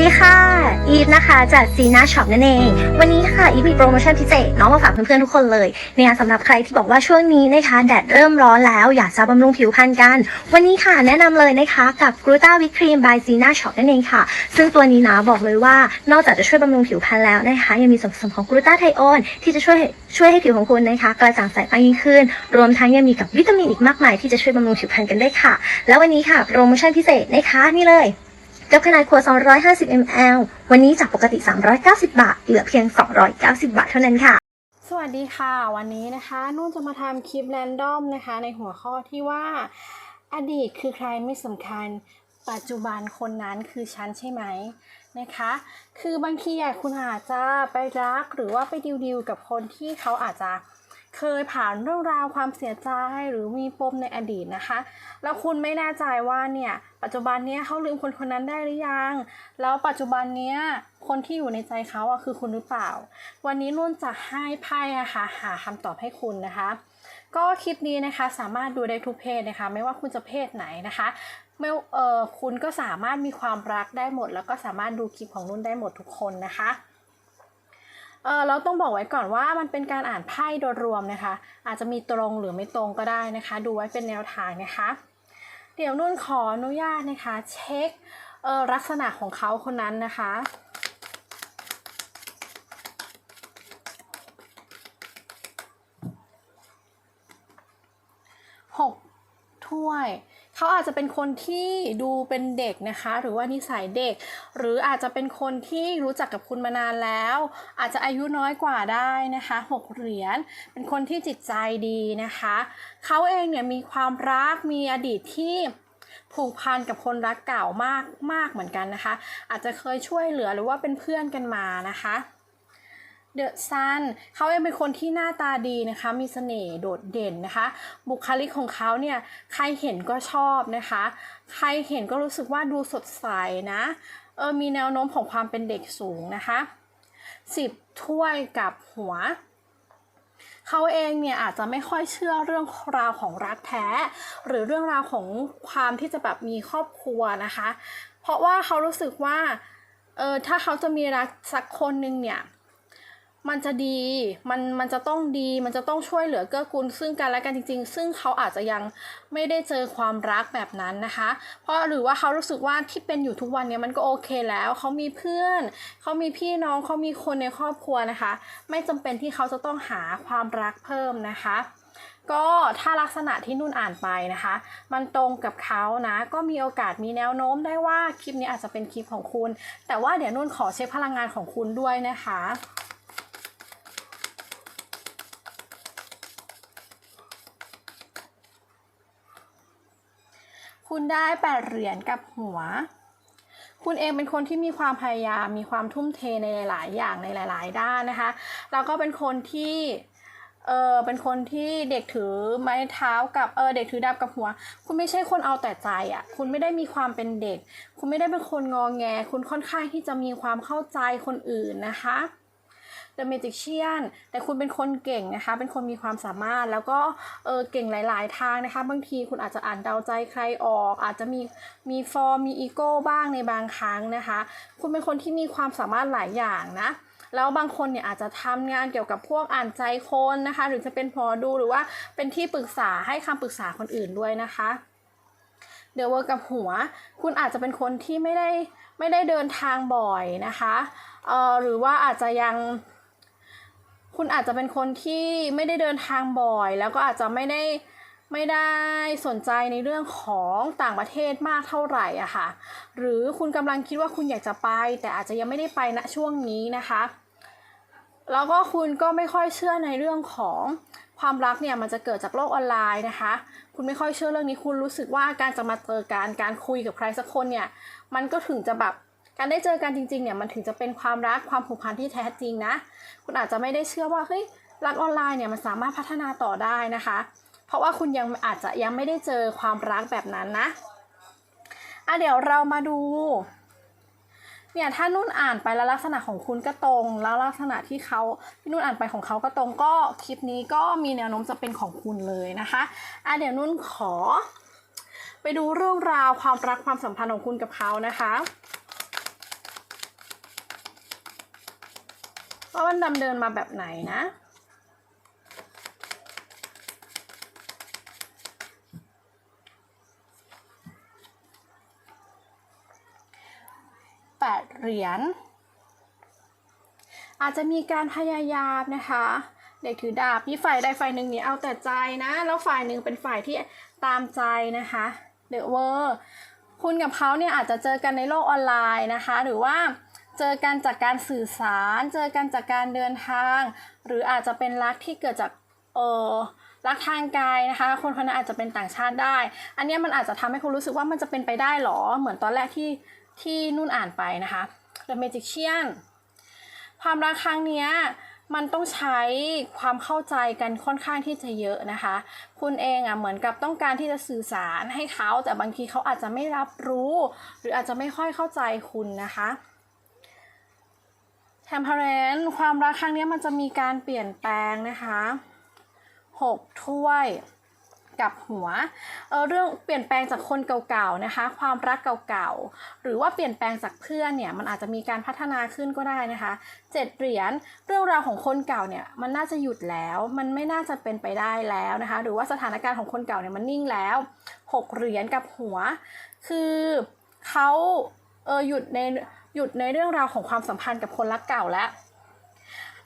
ดีค่ะ อีฟนะคะจากซีน่าช็อปนั่นเอง วันนี้ค่ะอีฟมีโปรโมชั่นพิเศษน้องมาฝากเพื่อนๆทุกคนเลยเนี่ยสำหรับใครที่บอกว่าช่วงนี้นะคะแดดเริ่มร้อนแล้วอยากจะบำรุงผิวพรรณกัน วันนี้ค่ะแนะนำเลยนะคะกับก l ูต a าวิ p ครีมบายซีน่าช็อปนั่นเองค่ะ ซึ่งตัวนี้นะบอกเลยว่านอกจากจะช่วยบำรุงผิวพรรณแล้วนะคะ ยังมีส่วนผสมของก l ูต a าไทโอนที่จะช่วยช่วยให้ผิวของคุณนะคะกระจ่างใสมากยิ่งขึ้น รวมทั้งยังมีกับวิตามินอีกมากมายที่จะช่วยบำรุงผิวพรรณกันได้ค่ะ แล้ววันนี้ค่ะโปรโมชั่นพิเศษนะคะนี่เลย กับขนาดขวด 250 ml วันนี้จากปกติ 390 บาท เหลือเพียง 290 บาทเท่านั้นค่ะ สวัสดีค่ะ วันนี้นะคะนุ่นจะมาทำคลิปแรนดอมนะคะ ในหัวข้อที่ว่า อดีตคือใครไม่สำคัญ ปัจจุบันคนนั้นคือฉันใช่ไหมนะคะ คือบางทีคุณอาจจะไปรักหรือว่าไปดิวดิวๆกับคนที่เขาอาจจะ เคยผ่านเรื่องราวความเสียใจหรือมีปมในอดีตนะคะ แล้วคุณไม่แน่ใจว่าเนี่ยปัจจุบันเนี้ยเขาลืมคนคนนั้นได้หรือยัง แล้วปัจจุบันเนี้ยคนที่อยู่ในใจเขาอะคือคุณหรือเปล่า วันนี้นุ่นจะให้ไพ่อะค่ะหาคำตอบให้คุณนะคะ ก็คลิปนี้นะคะสามารถดูได้ทุกเพศนะคะ ไม่ว่าคุณจะเพศไหนนะคะไม่เออคุณก็สามารถมีความรักได้หมด แล้วก็สามารถดูคลิปของนุ่นได้หมดทุกคนนะคะ เออเราต้องบอกไว้ก่อนว่ามันเป็นการอ่านไพ่โดยรวมนะคะ อาจจะมีตรงหรือไม่ตรงก็ได้นะคะ ดูไว้เป็นแนวทางนะคะ เดี๋ยวนุ่นขออนุญาตนะคะ เช็คเออลักษณะของเขาคนนั้นนะคะหก ถ้วย เขาอาจจะเป็นคนที่ดูเป็นเด็กนะคะ หรือว่านิสัยเด็ก หรืออาจจะเป็นคนที่รู้จักกับคุณมานานแล้ว อาจจะอายุน้อยกว่าได้นะคะหกเหรียญเป็นคนที่จิตใจดีนะคะ เขาเองเนี่ยมีความรักมีอดีตที่ผูกพันกับคนรักเก่ามากมากเหมือนกันนะคะ อาจจะเคยช่วยเหลือหรือว่าเป็นเพื่อนกันมานะคะ เดอะซันเขาเองเป็นคนที่หน้าตาดีนะคะ มีเสน่ห์โดดเด่นนะคะ บุคลิกของเขาเนี่ยใครเห็นก็ชอบนะคะ ใครเห็นก็รู้สึกว่าดูสดใสนะเออมีแนวโน้มของความเป็นเด็กสูงนะคะสิบถ้วยกับหัวเขาเองเนี่ยอาจจะไม่ค่อยเชื่อเรื่องราวของรักแท้ หรือเรื่องราวของความที่จะแบบมีครอบครัวนะคะ เพราะว่าเขารู้สึกว่าเออถ้าเขาจะมีรักสักคนหนึ่งเนี่ย มันจะดีมันมันจะต้องดี มันจะต้องช่วยเหลือเกื้อกูลซึ่งกันและกันจริง ๆ ซึ่งเขาอาจจะยังไม่ได้เจอความรักแบบนั้นนะคะ เพราะหรือว่าเขารู้สึกว่าที่เป็นอยู่ทุกวันเนี้ยมันก็โอเคแล้ว เขามีเพื่อน เขามีพี่น้องเขามีคนในครอบครัวนะคะ ไม่จำเป็นที่เขาจะต้องหาความรักเพิ่มนะคะก็ถ้าลักษณะที่นุ่นอ่านไปนะคะ มันตรงกับเขานะ ก็มีโอกาสมีแนวโน้มได้ว่าคลิปนี้อาจจะเป็นคลิปของคุณ แต่ว่าเดี๋ยวนุ่นขอเช็คพลังงานของคุณด้วยนะคะ คุณได้แปดเหรียญกับหัว คุณเองเป็นคนที่มีความพยายาม มีความทุ่มเทในหลาย ๆ อย่างในหลาย ๆ ด้านนะคะ แล้วก็เป็นคนที่เออเป็นคนที่เด็กถือไม้เท้ากับเออเด็กถือดาบกับหัว คุณไม่ใช่คนเอาแต่ใจอะ่ะ คุณไม่ได้มีความเป็นเด็ก คุณไม่ได้เป็นคนงองแง คุณค่อนข้างที่จะมีความเข้าใจคนอื่นนะคะ The Magician แต่คุณเป็นคนเก่งนะคะ เป็นคนมีความสามารถแล้วก็เออเก่งหลาย ๆ ทางนะคะ บางทีคุณอาจจะอ่านเดาใจใครออก อาจจะมีมีฟอร์มมีอีโก้บ้างในบางครั้งนะคะ คุณเป็นคนที่มีความสามารถหลายอย่างนะแล้วบางคนเนี่ยอาจจะทำงานเกี่ยวกับพวกอ่านใจคนนะคะ หรือจะเป็นพอดูหรือว่าเป็นที่ปรึกษาให้คำปรึกษาคนอื่นด้วยนะคะเดี๋ยวเวอร์กับหัว คุณอาจจะเป็นคนที่ไม่ได้ไม่ได้เดินทางบ่อยนะคะเอ่อหรือว่าอาจจะยัง คุณอาจจะเป็นคนที่ไม่ได้เดินทางบ่อย แล้วก็อาจจะไม่ได้ไม่ได้สนใจในเรื่องของต่างประเทศมากเท่าไหร่อะค่ะ หรือคุณกำลังคิดว่าคุณอยากจะไป แต่อาจจะยังไม่ได้ไปณช่วงนี้นะคะ แล้วก็คุณก็ไม่ค่อยเชื่อในเรื่องของความรักเนี่ยมันจะเกิดจากโลกออนไลน์นะคะ คุณไม่ค่อยเชื่อเรื่องนี้คุณรู้สึกว่าการจะมาเจอการการคุยกับใครสักคนเนี่ย มันก็ถึงจะแบบ การได้เจอกันจริงๆเนี่ยมันถึงจะเป็นความรักความผูกพันที่แท้จริงนะ คุณอาจจะไม่ได้เชื่อว่าเฮ้ยรักออนไลน์เนี่ยมันสามารถพัฒนาต่อได้นะคะ เพราะว่าคุณยังอาจจะยังไม่ได้เจอความรักแบบนั้นนะอะเดี๋ยวเรามาดูเนี่ยถ้านุ่นอ่านไปแล้วลักษณะของคุณก็ตรง แล้วลักษณะที่เขาที่นุ่นอ่านไปของเขาก็ตรงก็คลิปนี้ก็มีแนวโน้มจะเป็นของคุณเลยนะคะอะเดี๋ยวนุ่นขอ ไปดูเรื่องราวความรักความสัมพันธ์ของคุณกับเขานะคะ ว่ามันดำเนินมาแบบไหนนะ แปดเหรียญ อาจจะมีการพยายามนะคะ เด็กถือดาบมีฝ่ายใดฝ่ายหนึ่งเนี่ยเอาแต่ใจนะ แล้วฝ่ายหนึ่งเป็นฝ่ายที่ตามใจนะคะเดอะเวอร์คุณกับเขาเนี่ยอาจจะเจอกันในโลกออนไลน์นะคะ หรือว่า เจอกันจากการสื่อสาร เจอกันจากการเดินทาง หรืออาจจะเป็นรักที่เกิดจากเออรักทางกายนะคะ คนคนนั้นอาจจะเป็นต่างชาติได้ อันนี้มันอาจจะทำให้คุณรู้สึกว่ามันจะเป็นไปได้หรอ เหมือนตอนแรกที่ที่นุ่นอ่านไปนะคะ The Magician ความรักครั้งเนี้ยมันต้องใช้ความเข้าใจกันค่อนข้างที่จะเยอะนะคะ คุณเองอะเหมือนกับต้องการที่จะสื่อสารให้เขา แต่บางทีเขาอาจจะไม่รับรู้ หรืออาจจะไม่ค่อยเข้าใจคุณนะคะ Temperance ความรักครั้งนี้มันจะมีการเปลี่ยนแปลงนะคะหกถ้วยกับหัวเเรื่องเปลี่ยนแปลงจากคนเก่าๆนะคะ ความรักเก่าๆ หรือว่าเปลี่ยนแปลงจากเพื่อนเนี่ยมันอาจจะมีการพัฒนาขึ้นก็ได้นะคะเจ็ดเหรียญเรื่องราวของคนเก่าเนี่ยมันน่าจะหยุดแล้ว มันไม่น่าจะเป็นไปได้แล้วนะคะ หรือว่าสถานการณ์ของคนเก่าเนี่ยมันนิ่งแล้วหกเหรียญกับหัว คือเขาเออหยุดใน หยุดในเรื่องราวของความสัมพันธ์กับคนรักเก่าแล้ว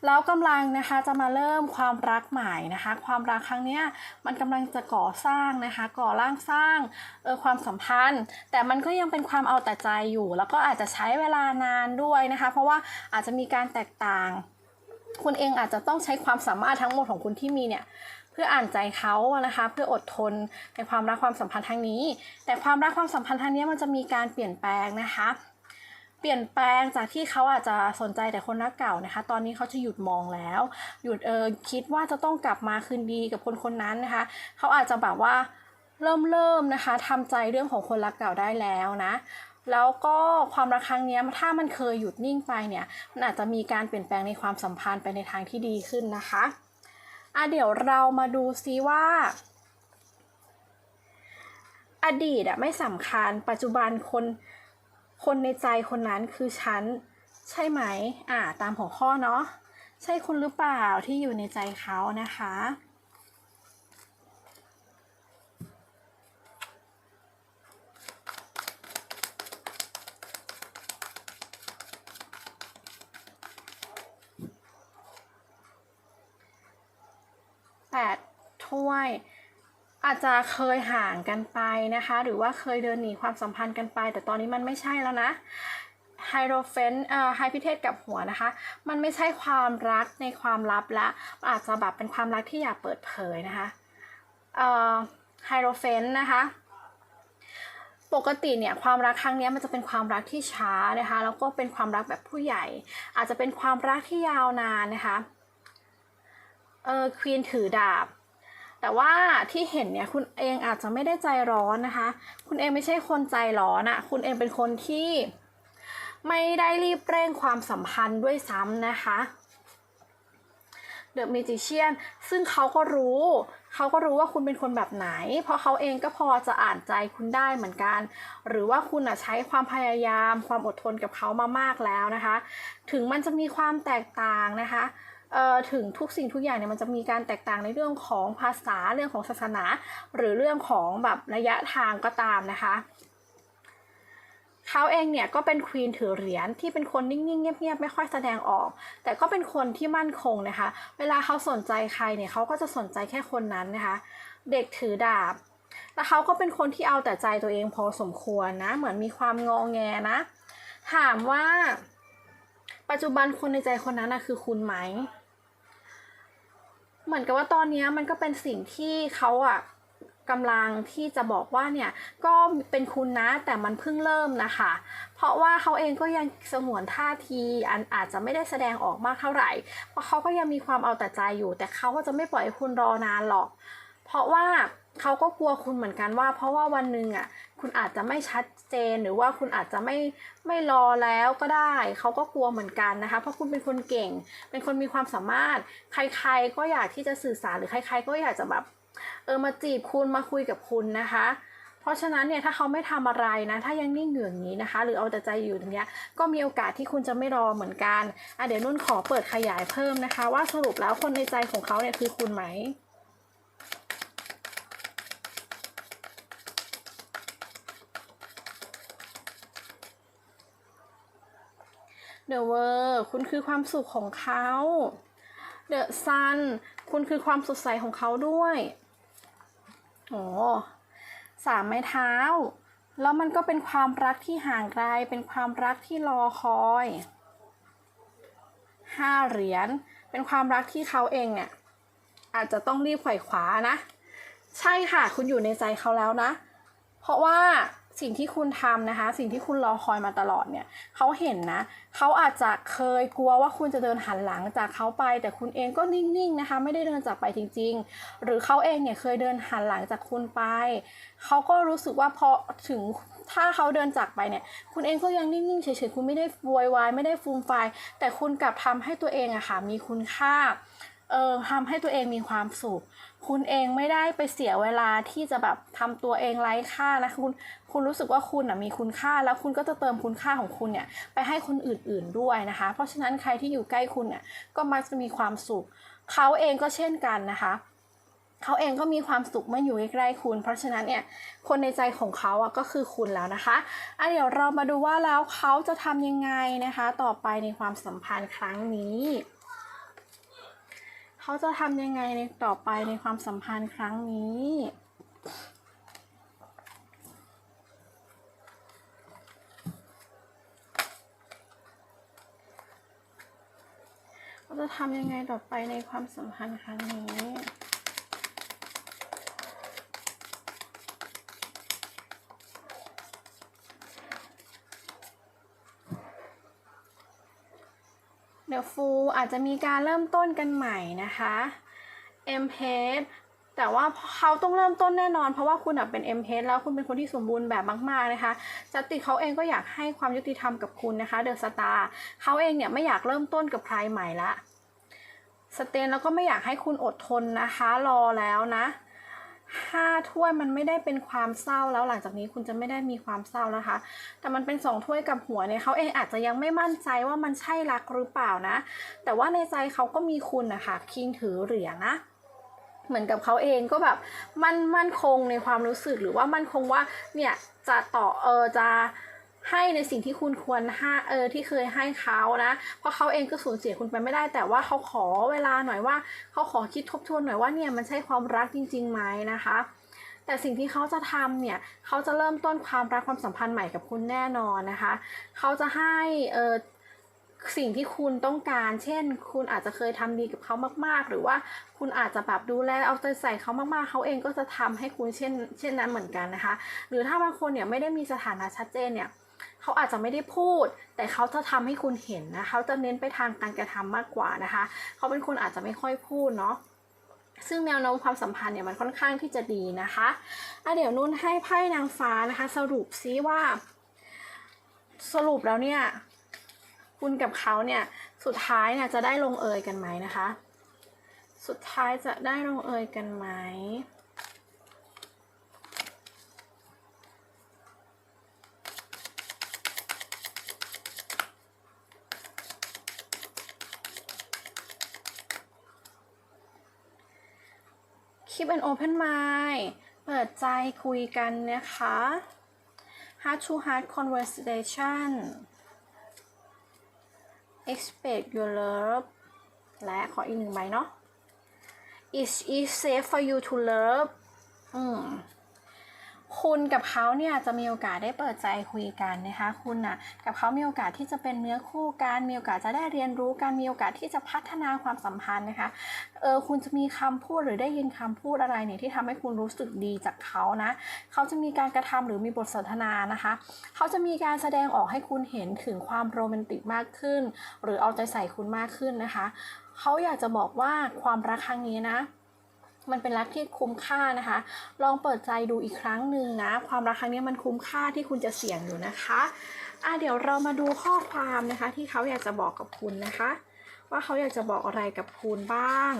แล้วกำลังนะคะจะมาเริ่มความรักใหม่นะคะ ความรักครั้งนี้มันกำลังจะก่อสร้างนะคะ ก่อร่างสร้างเออความสัมพันธ์ แต่มันก็ยังเป็นความเอาแต่ใจอยู่ แล้วก็อาจจะใช้เวลานานด้วยนะคะ เพราะว่าอาจจะมีการแตกต่าง คุณเองอาจจะต้องใช้ความสามารถทั้งหมดของคุณที่มีเนี่ยเพื่ออ่านใจเขานะคะ เพื่ออดทนในความรักความสัมพันธ์ทางนี้ แต่ความรักความสัมพันธ์ทางนี้มันจะมีการเปลี่ยนแปลงนะคะ เปลี่ยนแปลงจากที่เขาอาจจะสนใจแต่คนรักเก่านะคะ ตอนนี้เขาจะหยุดมองแล้ว หยุดเออคิดว่าจะต้องกลับมาคืนดีกับคนคนนั้นนะคะ เขาอาจจะแบบว่าเริ่มเริ่มนะคะทำใจเรื่องของคนรักเก่าได้แล้วนะแล้วก็ความรักครั้งนี้ถ้ามันเคยหยุดนิ่งไปเนี่ยมันอาจจะมีการเปลี่ยนแปลงในความสัมพันธ์ไปในทางที่ดีขึ้นนะคะอะเดี๋ยวเรามาดูซิว่า อดีตอะไม่สำคัญปัจจุบันคน คนในใจคนนั้นคือฉัน ใช่ไหม อ่า ตามหัวข้อเนาะ ใช่คุณหรือเปล่าที่อยู่ในใจเขานะคะ แปดถ้วย อาจจะเคยห่างกันไปนะคะ หรือว่าเคยเดินหนีความสัมพันธ์กันไป แต่ตอนนี้มันไม่ใช่แล้วนะไฮโดรเฟนเอ่อไฮพิเทศกับหัวนะคะ มันไม่ใช่ความรักในความลับละอาจจะแบบเป็นความรักที่อยากเปิดเผยนะคะเอ่อไฮโดรเฟนนะคะ ปกติเนี่ยความรักครั้งนี้มันจะเป็นความรักที่ช้านะคะ แล้วก็เป็นความรักแบบผู้ใหญ่ อาจจะเป็นความรักที่ยาวนานนะคะ เออควีนถือดาบ แต่ว่าที่เห็นเนี่ยคุณเองอาจจะไม่ได้ใจร้อนนะคะ คุณเองไม่ใช่คนใจร้อนอะคุณเองเป็นคนที่ไม่ได้รีบเร่งความสัมพันธ์ด้วยซ้ำนะคะ The Magician ซึ่งเขาก็รู้ เขาก็รู้ว่าคุณเป็นคนแบบไหน เพราะเขาเองก็พอจะอ่านใจคุณได้เหมือนกัน หรือว่าคุณอะใช้ความพยายาม ความอดทนกับเขามามากแล้วนะคะ ถึงมันจะมีความแตกต่างนะคะ ถึงทุกสิ่งทุกอย่างเนี่ยมันจะมีการแตกต่างในเรื่องของภาษาเรื่องของศาสนา หรือเรื่องของแบบระยะทางก็ตามนะคะเขาเองเนี่ยก็เป็นควีนถือเหรียญที่เป็นคนนิ่งๆเงียบๆไม่ค่อยแสดงออก แต่ก็เป็นคนที่มั่นคงนะคะ เวลาเขาสนใจใครเนี่ยเขาก็จะสนใจแค่คนนั้นนะคะ เด็กถือดาบแล้วเขาก็เป็นคนที่เอาแต่ใจตัวเองพอสมควรนะ เหมือนมีความงอแงนะ ถามว่า ปัจจุบันคนในใจคนนั้นนะคือคุณไหม เหมือนกับว่าตอนนี้มันก็เป็นสิ่งที่เขาอะกำลังที่จะบอกว่าเนี่ยก็เป็นคุณนะแต่มันเพิ่งเริ่มนะคะ เพราะว่าเขาเองก็ยังสงวนท่าทีอันอาจจะไม่ได้แสดงออกมากเท่าไหร่ เพราะเขาก็ยังมีความเอาแต่ใจอยู่ แต่เขาก็จะไม่ปล่อยให้คุณรอนานหรอก เพราะว่า เขาก็กลัวคุณเหมือนกันว่า เพราะว่าวันหนึ่งอะ คุณอาจจะไม่ชัดเจนหรือว่าคุณอาจจะไม่ไม่รอแล้วก็ได้ เขาก็กลัวเหมือนกันนะคะ เพราะคุณเป็นคนเก่ง เป็นคนมีความสามารถ ใครๆก็อยากที่จะสื่อสารหรือใคร ๆ ก็อยากจะแบบเออมาจีบคุณมาคุยกับคุณนะคะ เพราะฉะนั้นเนี่ยถ้าเขาไม่ทำอะไรนะ ถ้ายังนิ่งอยู่อย่างนี้นะคะ หรือเอาแต่ใจอยู่ตรงเนี้ย ก็มีโอกาสที่คุณจะไม่รอเหมือนกันอะเดี๋ยวนุ่นขอเปิดขยายเพิ่มนะคะ ว่าสรุปแล้วคนในใจของเขาเนี่ยคือคุณไหม The World คุณคือความสุขของเขา The Sun คุณคือความสดใสของเขาด้วยโอ้สามไม้เท้า แล้วมันก็เป็นความรักที่ห่างไกล เป็นความรักที่รอคอยห้าเหรียญ เป็นความรักที่เขาเองเนี่ย อาจจะต้องรีบไขว่คว้านะ ใช่ค่ะ คุณอยู่ในใจเขาแล้วนะ เพราะว่า สิ่งที่คุณทำนะคะ สิ่งที่คุณรอคอยมาตลอดเนี่ยเขาเห็นนะเขาอาจจะเคยกลัวว่าคุณจะเดินหันหลังจากเขาไป แต่คุณเองก็นิ่งๆนะคะไม่ได้เดินจากไปจริง ๆ หรือเขาเองเนี่ยเคยเดินหันหลังจากคุณไปเขาก็รู้สึกว่าพอถึงถ้าเขาเดินจากไปเนี่ย คุณเองก็ยังนิ่งๆเฉยๆคุณไม่ได้โวยวายไม่ได้ฟูมไฟแต่คุณกลับทำให้ตัวเองอะค่ะมีคุณค่า เออทำให้ตัวเองมีความสุข คุณเองไม่ได้ไปเสียเวลาที่จะแบบทำตัวเองไร้ค่านะคุณคุณรู้สึกว่าคุณอะมีคุณค่าแล้วคุณก็จะเติมคุณค่าของคุณเนี่ยไปให้คนอื่นๆด้วยนะคะ เพราะฉะนั้นใครที่อยู่ใกล้คุณเนี่ยก็มักจะมีความสุข เขาเองก็เช่นกันนะคะเขาเองก็มีความสุขเมื่ออยู่ใกล้ๆคุณ เพราะฉะนั้นเนี่ยคนในใจของเขาอะก็คือคุณแล้วนะคะอะเดี๋ยวเรามาดูว่าแล้วเขาจะทำยังไงนะคะ ต่อไปในความสัมพันธ์ครั้งนี้ เขาจะทำยังไงในต่อไปในความสัมพันธ์ครั้งนี้ เขาจะทำยังไงต่อไปในความสัมพันธ์ครั้งนี้ เดี๋ยวฟูอาจจะมีการเริ่มต้นกันใหม่นะคะ M p a g e แต่ว่าเขาต้องเริ่มต้นแน่นอน เพราะว่าคุณเป็น M p a g e แล้วคุณเป็นคนที่สมบูรณ์แบบมากๆนะคะจัตติเขาเองก็อยากให้ความยุติธรรมกับคุณนะคะเดอะสตาร์เขาเองเนี่ยไม่อยากเริ่มต้นกับใครใหม่ละสเตนแล้วก็ไม่อยากให้คุณอดทนนะคะ รอแล้วนะ ห้าถ้วยมันไม่ได้เป็นความเศร้าแล้วหลังจากนี้คุณจะไม่ได้มีความเศร้านะคะ แต่มันเป็นสองถ้วยกับหัวเนี่ยเขาเองอาจจะยังไม่มั่นใจว่ามันใช่รักหรือเปล่านะ แต่ว่าในใจเขาก็มีคุณนะคะคิงถือเหรียญนะเหมือนกับเขาเองก็แบบมั่นมั่นคงในความรู้สึกหรือว่ามั่นคงว่าเนี่ยจะต่อเออจะ ให้ในสิ่งที่คุณควรให้เออที่เคยให้เขานะ เพราะเขาเองก็สูญเสียคุณไปไม่ได้ แต่ว่าเขาขอเวลาหน่อยว่าเขาขอคิดทบทวนหน่อยว่าเนี่ยมันใช่ความรักจริงๆไหมนะคะแต่สิ่งที่เขาจะทำเนี่ย เขาจะเริ่มต้นความรักความสัมพันธ์ใหม่กับคุณแน่นอนนะคะ เขาจะให้เออสิ่งที่คุณต้องการ เช่น คุณอาจจะเคยทำดีกับเขามาก ๆ หรือว่าคุณอาจจะแบบดูแลเอาใจใส่เขามากๆ เขาเองก็จะทำให้คุณเช่น เช่นนั้นเหมือนกันนะคะ หรือถ้าบางคนเนี่ยไม่ได้มีสถานะชัดเจนเนี่ย เขาอาจจะไม่ได้พูด แต่เขาจะทำให้คุณเห็นนะเขาจะเน้นไปทางการกระทำมากกว่านะคะ เขาเป็นคนอาจจะไม่ค่อยพูดเนาะซึ่งแนวโน้มความสัมพันธ์เนี่ยมันค่อนข้างที่จะดีนะคะอะเดี๋ยวนุ่นให้ไพ่นางฟ้านะคะ สรุปซิว่า สรุปแล้วเนี่ย คุณกับเขาเนี่ยสุดท้ายเนี่ยจะได้ลงเอยกันไหมนะคะ สุดท้ายจะได้ลงเอยกันไหม Keep an open mind เปิดใจคุยกันนะคะ Heart to heart conversation Expect your love และขออีกหนึ่งใบเนาะ Is it safe for you to love อืม คุณกับเขาเนี่ยจะมีโอกาสได้เปิดใจคุยกันนะคะ คุณน่ะกับเขามีโอกาสที่จะเป็นเนื้อคู่กันมีโอกาสจะได้เรียนรู้กันมีโอกาสที่จะพัฒนาความสัมพันธ์นะคะเออคุณจะมีคำพูดหรือได้ยินคำพูดอะไรเนี่ยที่ทำให้คุณรู้สึกดีจากเขานะเขาจะมีการกระทำหรือมีบทสนทนานะคะ เขาจะมีการแสดงออกให้คุณเห็นถึงความโรแมนติกมากขึ้น หรือเอาใจใส่คุณมากขึ้นนะคะ เขาอยากจะบอกว่าความรักครั้งนี้นะ มันเป็นรักที่คุ้มค่านะคะ ลองเปิดใจดูอีกครั้งหนึ่งนะ ความรักครั้งนี้มันคุ้มค่าที่คุณจะเสี่ยงอยู่นะคะอะเดี๋ยวเรามาดูข้อความนะคะ ที่เขาอยากจะบอกกับคุณนะคะ ว่าเขาอยากจะบอกอะไรกับคุณบ้าง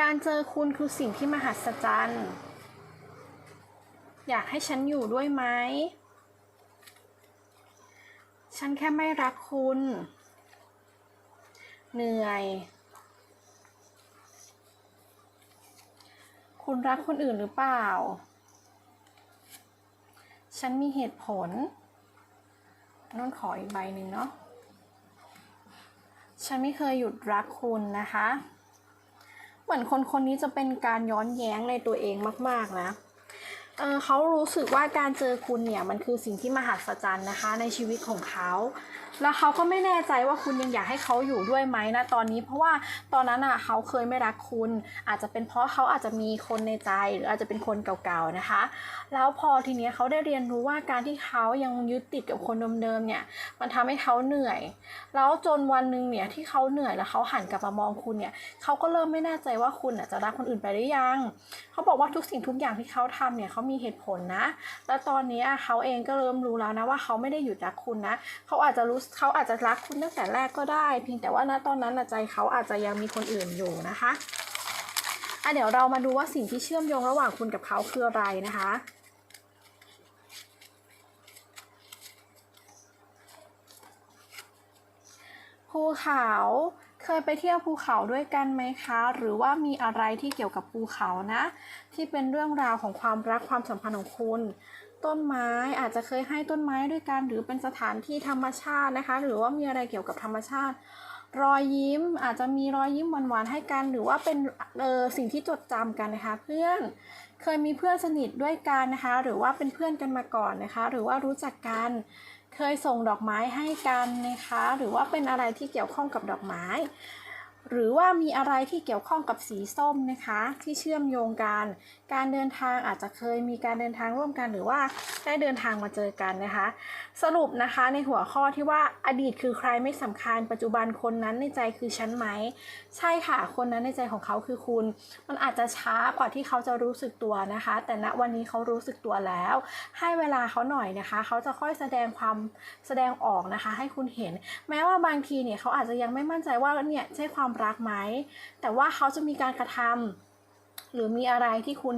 การเจอคุณคือสิ่งที่มหัศจรรย์ อยากให้ฉันอยู่ด้วยไหม ฉันแค่ไม่รักคุณ เหนื่อย คุณรักคนอื่นหรือเปล่า ฉันมีเหตุผลนุ่นขออีกใบหนึ่งเนาะ ฉันไม่เคยหยุดรักคุณนะคะ เหมือนคนคนนี้จะเป็นการย้อนแย้งในตัวเองมาก ๆ นะเเขารู้สึกว่าการเจอคุณเนี่ยมันคือสิ่งที่มหัศจรรย์นะคะ ในชีวิตของเขา แล้วเขาก็ไม่แน่ใจว่าคุณยังอยากให้เขาอยู่ด้วยไหมนะตอนนี้เพราะว่าตอนนั้นอะเขาเคยไม่รักคุณ อาจจะเป็นเพราะเขาอาจจะมีคนในใจ หรืออาจจะเป็นคนเก่าๆนะคะ แล้วพอทีเนี้ยเขาได้เรียนรู้ว่าการที่เขายังยึดติดกับคนเดิมๆเนี่ย มันทำให้เขาเหนื่อย แล้วจนวันหนึ่งเนี่ยที่เขาเหนื่อยแล้วเขาหันกลับมามองคุณเนี่ยเขาก็เริ่มไม่แน่ใจว่าคุณอะจะรักคนอื่นไปหรือยัง เขาบอกว่าทุกสิ่งทุกอย่างที่เขาทำเนี่ยเขามีเหตุผลนะ แล้วตอนนี้เขาเองก็เริ่มรู้แล้วนะว่าเขาไม่ได้หยุดรักคุณนะ เขาอาจจะรู้เขาอาจจะรักคุณตั้งแต่แรกก็ได้ เพียงแต่ว่าณตอนนั้นน่ะใจเขาอาจจะยังมีคนอื่นอยู่นะคะอะเดี๋ยวเรามาดูว่าสิ่งที่เชื่อมโยงระหว่างคุณกับเขาคืออะไรนะคะภูเขาเคยไปเที่ยวภูเขาด้วยกันไหมคะ หรือว่ามีอะไรที่เกี่ยวกับภูเขานะ ที่เป็นเรื่องราวของความรักความสัมพันธ์ของคุณ ต้นไม้อาจจะเคยให้ต้นไม้ด้วยกัน หรือเป็นสถานที่ธรรมชาตินะคะ หรือว่ามีอะไรเกี่ยวกับธรรมชาติ รอยยิ้มอาจจะมีรอยยิ้มหวานๆให้กัน หรือว่าเป็นเออสิ่งที่จดจำกันนะคะ เพื่อนเคยมีเพื่อนสนิทด้วยกันนะคะ หรือว่าเป็นเพื่อนกันมาก่อนนะคะ หรือว่ารู้จักกัน เคยส่งดอกไม้ให้กันนะคะ หรือว่าเป็นอะไรที่เกี่ยวข้องกับดอกไม้ หรือว่ามีอะไรที่เกี่ยวข้องกับสีส้มนะคะ ที่เชื่อมโยงกัน การเดินทางอาจจะเคยมีการเดินทางร่วมกัน หรือว่าได้เดินทางมาเจอกันนะคะ สรุปนะคะในหัวข้อที่ว่าอดีตคือใครไม่สำคัญ ปัจจุบันคนนั้นในใจคือฉันไหม ใช่ค่ะ คนนั้นในใจของเขาคือคุณ มันอาจจะช้ากว่าที่เขาจะรู้สึกตัวนะคะ แต่ณวันนี้เขารู้สึกตัวแล้ว ให้เวลาเขาหน่อยนะคะ เขาจะค่อยแสดงความแสดงออกนะคะ ให้คุณเห็น แม้ว่าบางทีเนี่ยเขาอาจจะยังไม่มั่นใจว่าเนี่ยใช่ความรักไหม แต่ว่าเขาจะมีการกระทำ หรือมีอะไรที่คุณ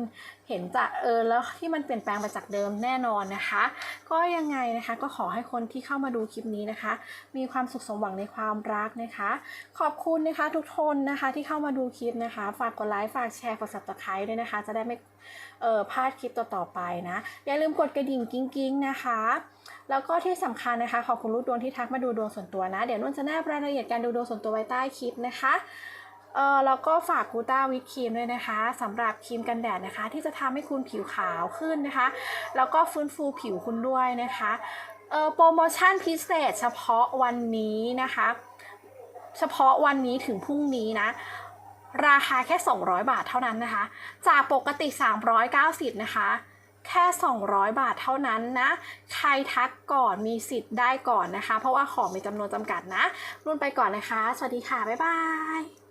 เห็นจากเออแล้วที่มันเปลี่ยนแปลงไปจากเดิมแน่นอนนะคะ ก็ยังไงนะคะก็ขอให้คนที่เข้ามาดูคลิปนี้นะคะ มีความสุขสมหวังในความรักนะคะ ขอบคุณนะคะทุกคนนะคะที่เข้ามาดูคลิปนะคะ ฝากกดไลค์ฝากแชร์กด subscribe ด้วยนะคะ จะได้ไม่เออพลาดคลิปต่อๆไปนะ อย่าลืมกดกระดิ่งกิ้งๆนะคะแล้วก็ที่สำคัญนะคะขอบคุณลูกดวงที่ทักมาดูดวงส่วนตัวนะ เดี๋ยวนุ่นจะแนบรายละเอียดการดูดวงส่วนตัวไว้ใต้คลิปนะคะ เออแล้วก็ฝากกูต้าวิตครีมด้วยนะคะสำหรับครีมกันแดดนะคะ ที่จะทำให้คุณผิวขาวขึ้นนะคะ แล้วก็ฟื้นฟูผิวคุณด้วยนะคะเออโปรโมชั่นพิเศษเฉพาะวันนี้นะคะ เฉพาะวันนี้ถึงพรุ่งนี้นะราคาแค่ 200 บาทเท่านั้นนะคะ จากปกติ 390 นะคะ แค่ 200 บาทเท่านั้นนะ ใครทักก่อนมีสิทธิ์ได้ก่อนนะคะ เพราะว่าของมีจำนวนจำกัดนะ รุ่นไปก่อนนะคะ สวัสดีค่ะ บ๊ายบาย